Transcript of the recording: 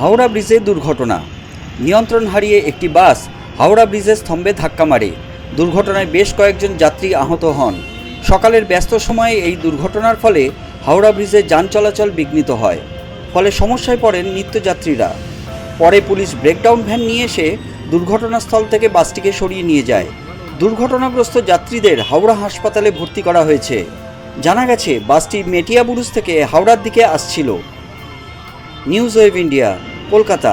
হাওড়া ব্রিজে দুর্ঘটনা। নিয়ন্ত্রণ হারিয়ে একটি বাস হাওড়া ব্রিজের স্তম্ভে ধাক্কা মারে। দুর্ঘটনায় বেশ কয়েকজন যাত্রী আহত হন। সকালের ব্যস্ত সময়ে এই দুর্ঘটনার ফলে হাওড়া ব্রিজে যান চলাচল বিঘ্নিত হয়। ফলে সমস্যায় পড়েন নিত্যযাত্রীরা। পরে পুলিশ ব্রেকডাউন ভ্যান নিয়ে এসে দুর্ঘটনাস্থল থেকে বাসটিকে সরিয়ে নিয়ে যায়। দুর্ঘটনাগ্রস্ত যাত্রীদের হাওড়া হাসপাতালে ভর্তি করা হয়েছে। জানা গেছে, বাসটি মেটিয়াবুরুজ থেকে হাওড়ার দিকে আসছিল। News wave India Kolkata.